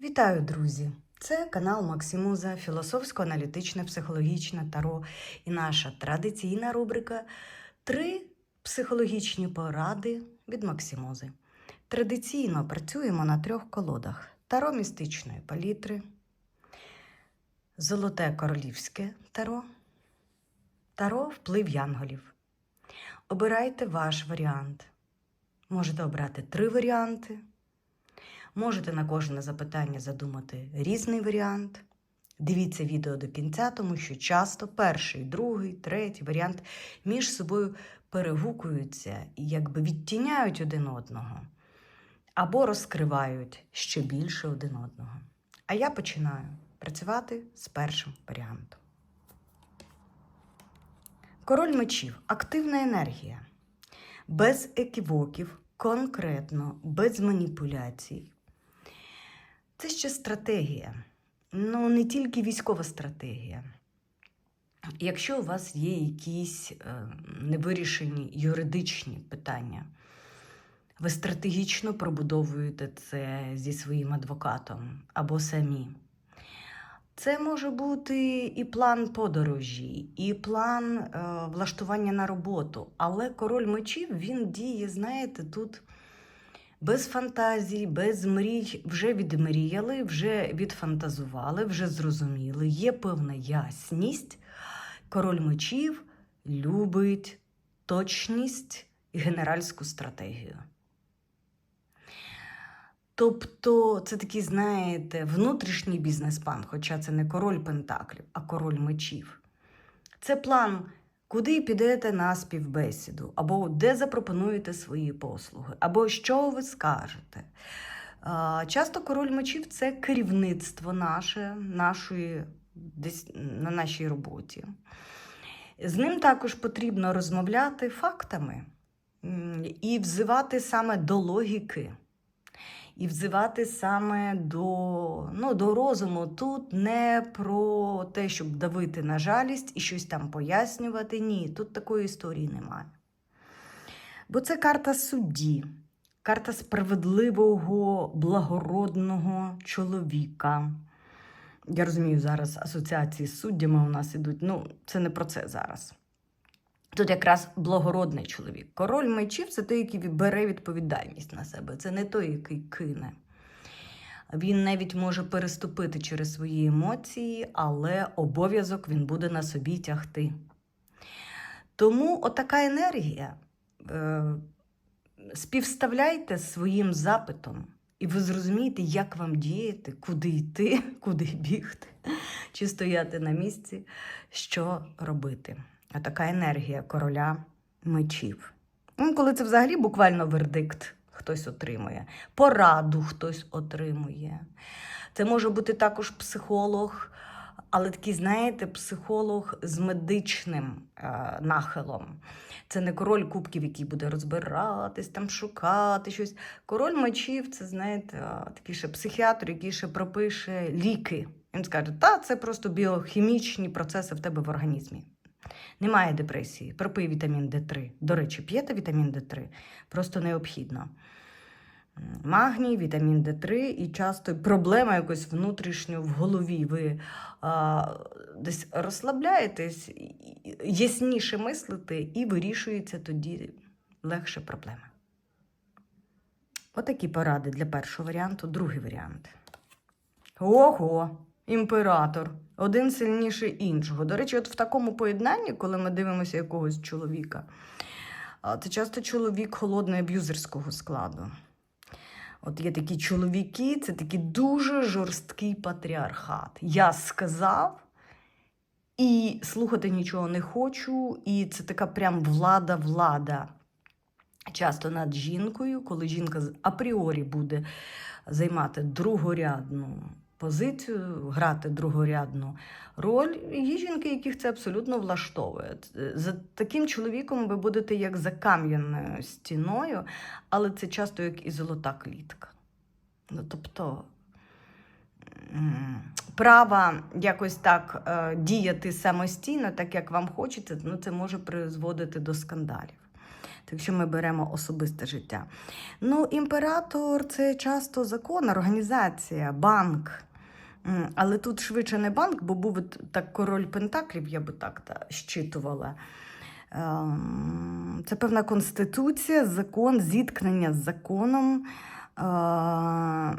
Вітаю, друзі! Це канал Максимуза, філософсько-аналітичне психологічне таро і наша традиційна рубрика Три психологічні поради від Максимузи. Традиційно працюємо на трьох колодах: таро містичної палітри, золоте королівське таро, таро вплив янголів. Обирайте ваш варіант. Можете обрати три варіанти. Можете на кожне запитання задумати різний варіант. Дивіться відео до кінця, тому що часто перший, другий, третій варіант між собою перегукуються і якби відтіняють один одного або розкривають ще більше один одного. А я починаю працювати з першим варіантом. Король мечів активна енергія. Без еківоків, конкретно, без маніпуляцій. Це ще стратегія. Ну, не тільки військова стратегія. Якщо у вас є якісь е, невирішені юридичні питання, ви стратегічно пробудовуєте це зі своїм адвокатом або самі. Це може бути і план подорожі, і план е, влаштування на роботу. Але король мечів він діє, знаєте, тут без фантазій, без мрій, вже відмріяли, вже відфантазували, вже зрозуміли. Є певна ясність. Король мечів любить точність і генеральську стратегію. Тобто, це такий, знаєте, внутрішній бізнес-план, хоча це не король Пентаклів, а король мечів. Це план, куди підете на співбесіду, або де запропонуєте свої послуги, або що ви скажете. Часто король мечів це керівництво наше, нашої, десь на нашій роботі. З ним також потрібно розмовляти фактами і взивати саме до логіки і взивати саме до, ну, до розуму. Тут не про те, щоб давити на жалість і щось там пояснювати. Ні, тут такої історії немає. Бо це карта судді, карта справедливого, благородного чоловіка. Я розумію, зараз асоціації з суддями у нас ідуть. Ну, це не про це зараз. Тут якраз благородний чоловік. Король мечів це той, який бере відповідальність на себе. Це не той, який кине. Він навіть може переступити через свої емоції, але обов'язок він буде на собі тягти. Тому отака енергія. Е, співставляйте своїм запитом, і ви зрозумієте, як вам діяти, куди йти, куди бігти, чи стояти на місці, що робити. Така енергія короля мечів. Ну, коли це взагалі буквально вердикт хтось отримує, пораду хтось отримує. Це може бути також психолог, але такий, знаєте, психолог з медичним е, нахилом. Це не король кубків, який буде розбиратись, там шукати щось. Король мечів це, знаєте, е, такий ще психіатр, який ще пропише ліки. Він скаже, та це просто біохімічні процеси в тебе в організмі. Немає депресії. Пропий вітамін Д3. До речі, п'єте вітамін Д3 просто необхідно. Магній, вітамін Д3 і часто проблема якось внутрішньо в голові. Ви а, десь розслабляєтесь, ясніше мислите, і вирішується тоді легше проблеми. Отакі поради для першого варіанту. Другий варіант. Ого! Імператор. Один сильніший іншого. До речі, от в такому поєднанні, коли ми дивимося якогось чоловіка, це часто чоловік холодно аб'юзерського складу. От є такі чоловіки, це такий дуже жорсткий патріархат. Я сказав і слухати нічого не хочу, і це така прям влада-влада. Часто над жінкою, коли жінка апріорі буде займати другорядну позицію, грати другорядну роль. Є жінки, яких це абсолютно влаштовує. За таким чоловіком ви будете як за кам'яною стіною, але це часто як і золота клітка. Ну, Тобто права якось так е, діяти самостійно, так як вам хочеться, ну, це може призводити до скандалів. Якщо ми беремо особисте життя. Ну, імператор це часто закон, організація, банк. Але тут швидше не банк, бо був так король Пентаклів, я би так та, щитувала. Ем, Це певна конституція, закон, зіткнення з законом. Е,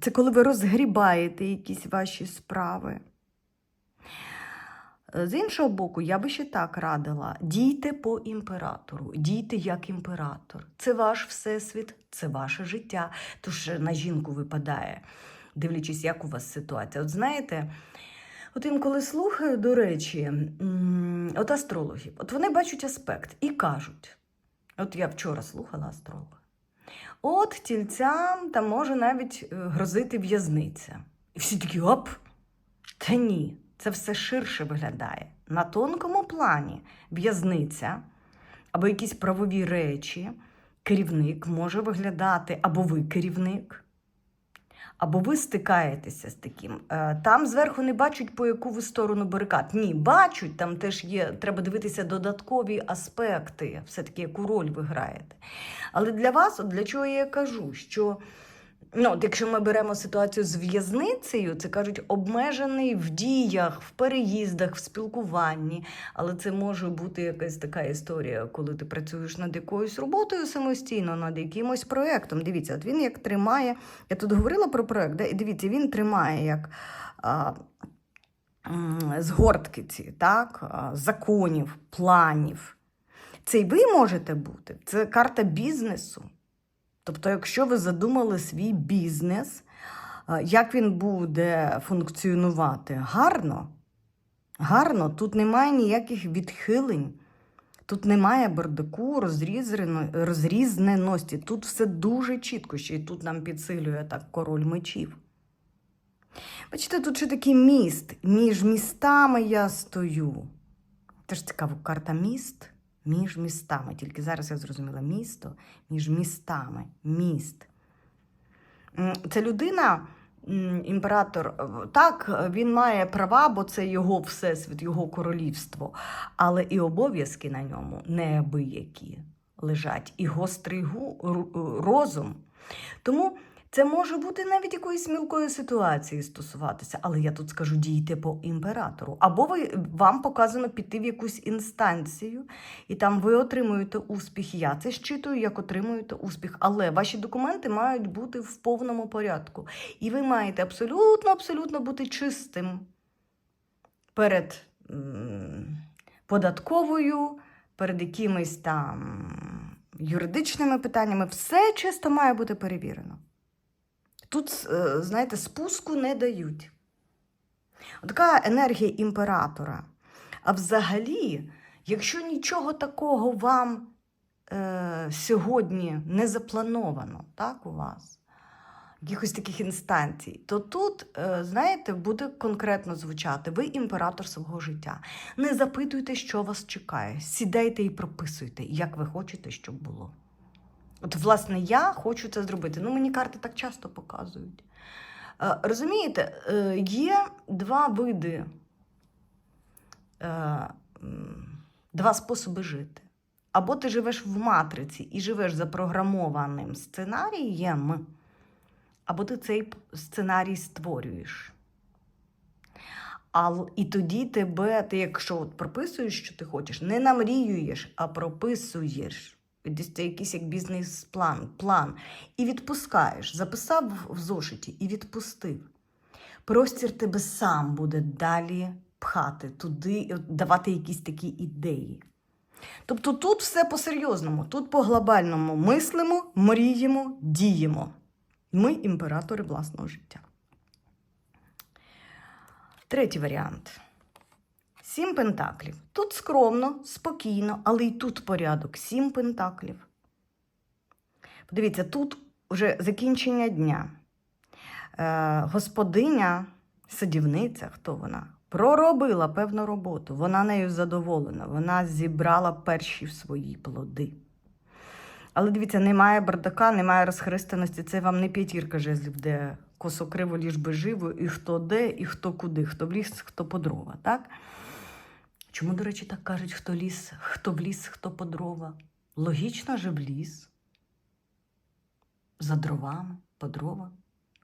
Це коли ви розгрібаєте якісь ваші справи. Е, З іншого боку, я би ще так радила: дійте по імператору, дійте як імператор. Це ваш всесвіт, це ваше життя. Тож на жінку випадає, дивлячись, як у вас ситуація. От знаєте, от інколи слухаю, до речі, от астрологів, от вони бачать аспект і кажуть: от я вчора слухала астролога. От тільцям там може навіть е, грозити в'язниця. І всі такі оп. Та ні, це все ширше виглядає. На тонкому плані в'язниця або якісь правові речі, керівник може виглядати, або ви керівник, або ви стикаєтеся з таким. Е, Там зверху не бачать, по яку ви сторону барикад. Ні, бачать, там теж є, треба дивитися додаткові аспекти, все-таки яку роль ви граєте. Але для вас, от для чого я кажу, що ну, якщо ми беремо ситуацію з в'язницею, це кажуть обмежений в діях, в переїздах, в спілкуванні. Але це може бути якась така історія, коли ти працюєш над якоюсь роботою самостійно, над якимось проєктом. Дивіться, от він як тримає. Я тут говорила про проєкт, да? і дивіться, він тримає як. А, Згортки ці, так, законів, планів. Це й ви можете бути. Це карта бізнесу. Тобто, якщо ви задумали свій бізнес, як він буде функціонувати гарно, гарно, тут немає ніяких відхилень, тут немає бардаку, розрізненості. Тут все дуже чітко, ще й тут нам підсилює так король мечів. Бачите, тут ще такий міст. Між містами я стою. Теж цікаво, карта міст між містами. Тільки зараз я зрозуміла місто між містами. Міст. Це людина, імператор, е, так, він має права, бо це його всесвіт, його королівство, але і обов'язки на ньому неабиякі лежать, і гострий розум. Тому це може бути навіть якоїсь мілкої ситуації стосуватися, але я тут скажу дійте по імператору. Або ви, вам показано піти в якусь інстанцію, і там ви отримуєте успіх. Я це щитую, як отримуєте успіх. Але ваші документи мають бути в повному порядку. І ви маєте абсолютно, абсолютно бути чистим перед податковою, перед якимись там юридичними питаннями. Все чисто має бути перевірено. Тут, е, знаєте, спуску не дають. Така енергія імператора. А взагалі, якщо нічого такого вам е, сьогодні не заплановано, так, у вас, якихось таких інстанцій, то тут, е, знаєте, буде конкретно звучати: ви імператор свого життя. Не запитуйте, що вас чекає. Сідайте і прописуйте, як ви хочете, щоб було. От, власне, я хочу це зробити. Ну, мені карти так часто показують. Е, розумієте, е, є два види, е, два способи жити. Або ти живеш в матриці і живеш запрограмованим сценарієм, або ти цей сценарій створюєш. А, і тоді тебе, ти, якщо от прописуєш, що ти хочеш, не намріюєш, а прописуєш. Якийсь як бізнес-план, план. І відпускаєш. Записав в зошиті і відпустив. Простір тебе сам буде далі пхати туди, давати якісь такі ідеї. Тобто тут все по-серйозному, тут по-глобальному мислимо, мріємо, діємо. Ми імператори власного життя. Третій варіант. Сім пентаклів. Тут скромно, спокійно, але й тут порядок. Сім пентаклів. Подивіться, тут вже закінчення дня. Е, господиня, садівниця, хто вона, проробила певну роботу. Вона нею задоволена. Вона зібрала перші свої плоди. Але дивіться, немає бардака, немає розхристаності. Це вам не п'ятірка жезлів, де косокриво ліж би живо, і хто де, і хто куди, хто в ліс, хто по дрова. Так? Чому, до речі, так кажуть, хто ліс, хто в ліс, хто по дрова? Логічно же в ліс. За дровами, по дрова.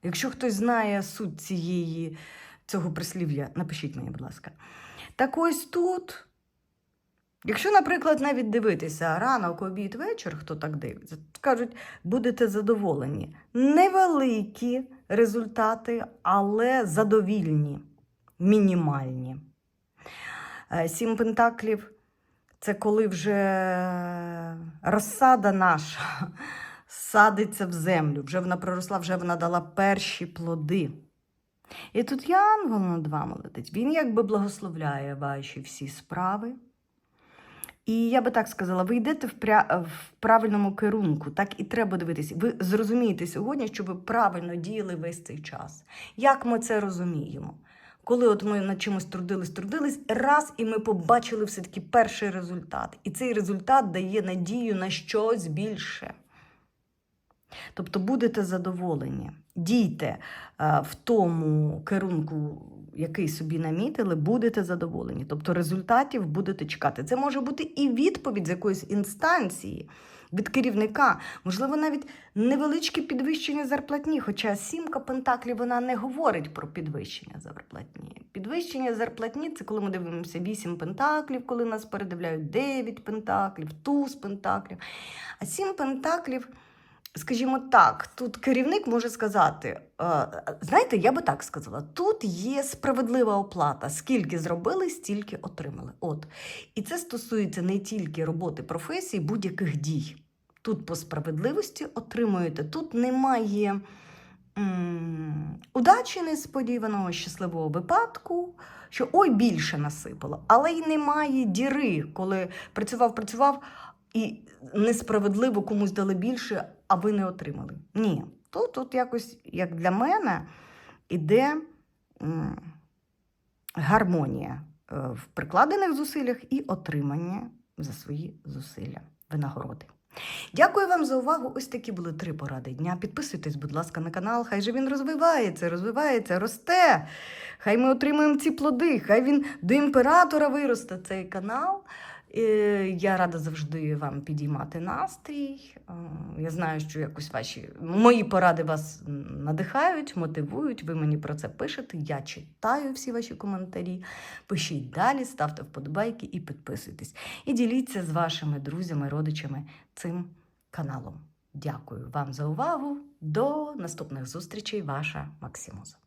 Якщо хтось знає суть цієї, цього прислів'я, напишіть мені, будь ласка. Так ось тут. Якщо, наприклад, навіть дивитися ранок, обід, вечір, хто так дивиться, кажуть, будете задоволені. Невеликі результати, але задовільні, мінімальні. Е, Сім пентаклів це коли вже розсада наша садиться в землю, вже вона проросла, вже вона дала перші плоди. І тут Янгол над вами летить. Він якби благословляє ваші всі справи. І я би так сказала, ви йдете в, пря... в правильному керунку, так і треба дивитися. Ви зрозумієте сьогодні, що ви правильно діяли весь цей час. Як ми це розуміємо? Коли от ми над чимось трудились, трудились, раз і ми побачили все-таки перший результат. І цей результат дає надію на щось більше. Тобто будете задоволені, дійте е, в тому керунку, який собі намітили, будете задоволені. Тобто результатів будете чекати. Це може бути і відповідь з якоїсь інстанції, від керівника, можливо, навіть невеличке підвищення зарплатні. Хоча сімка пентаклів вона не говорить про підвищення зарплатні. Підвищення зарплатні це коли ми дивимося 8 пентаклів, коли нас передивляють 9 пентаклів, туз пентаклів. А 7 пентаклів. Скажімо так, тут керівник може сказати: е, знаєте, я би так сказала: тут є справедлива оплата. Скільки зробили, стільки отримали. От. І це стосується не тільки роботи професії, будь-яких дій. Тут по справедливості отримуєте. Тут немає удачі несподіваного, щасливого випадку, що ой більше насипало, але й немає діри, коли працював, працював і несправедливо комусь дали більше, а ви не отримали. Ні. Тут, тут якось, як для мене, іде гармонія е, в прикладених зусиллях і отримання за свої зусилля, винагороди. Дякую вам за увагу. Ось такі були три поради дня. Підписуйтесь, будь ласка, на канал. Хай же він розвивається, розвивається, росте. Хай ми отримуємо ці плоди, хай він до імператора виросте цей канал. Е, Я рада завжди вам підіймати настрій. Е, Я знаю, що якось ваші мої поради вас надихають, мотивують. Ви мені про це пишете. Я читаю всі ваші коментарі. Пишіть далі, ставте вподобайки і підписуйтесь. І діліться з вашими друзями, родичами цим каналом. Дякую вам за увагу. До наступних зустрічей, ваша Максимуза.